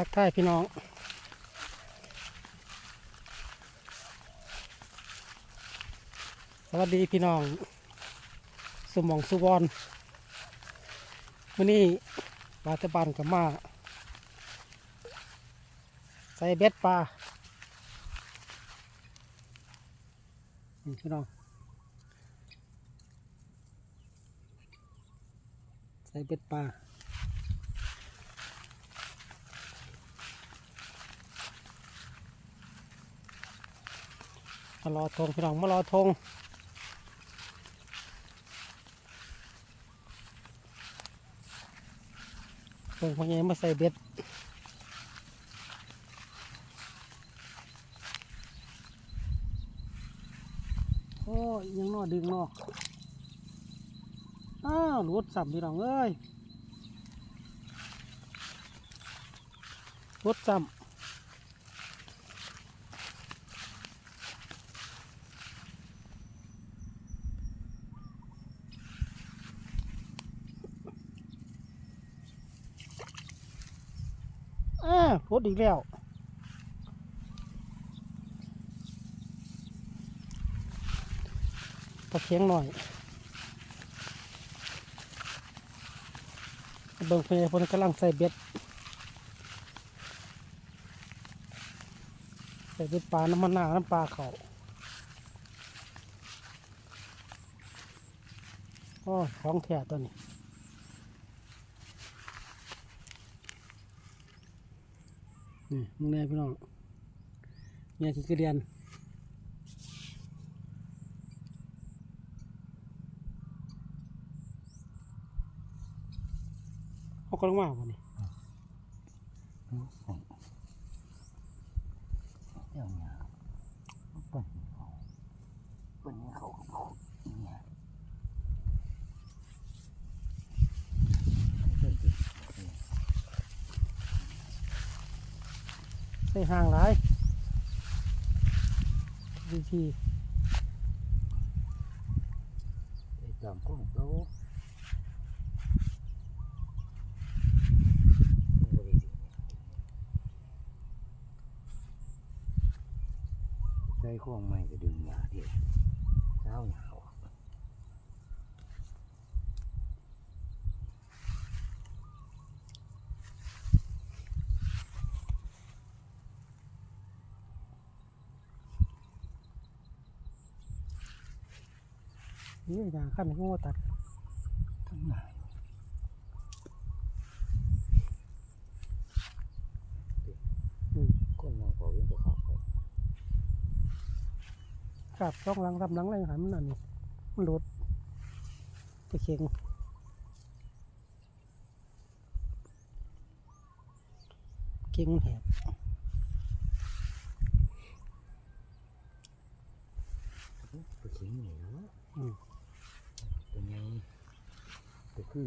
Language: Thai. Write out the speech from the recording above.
ทักทายพี่น้อง สวัสดีพี่น้อง สมองสุวรรณวันนี้บาตะบันกับมา ใส่เบ็ดปลาพี่น้อง ใส่เบ็ดปลา มารอทงพี่น้องมารอทงเพิ่งพอใหญมาใส่เบ็ดโอ้ยังนอดึงนออ้าวหลุดสัมพี่น้องเอ้ยหลุดสัม อ่ารถอีกแล้วตะเคียงหน่อย เบิ่งเพลพนกำลังใส่เบ็ด ใส่เบ็ดปลาน้ำมันหนาน้ำปลาเขาโอ้ยของแท้ตัวนี้ นี่มึงแน่พี่น้องเนี่ยขี้กระเดียนเขากำลังว่าวันี่เดี๋ยวเนี่ยเปิ้นเขาเปิ้นเขาเขาเนี่ยเปิ้น ใส่ห่างหลายวิธีไอ้จอมกุ้งโตใจข้องไม่ก็ดึงยาเดียวเช้าหนาว นี่อย่างขั้นหัวตัดทั้งหลายอืมคนมองเขาวิ่งไปขับเขากลับช่องหลังรับหลังอะไรหันมันอันนี้มันหลุดตะเคียงเก่งมันแหบไปขิงเหนียว อืม เป็นไงก็ คือ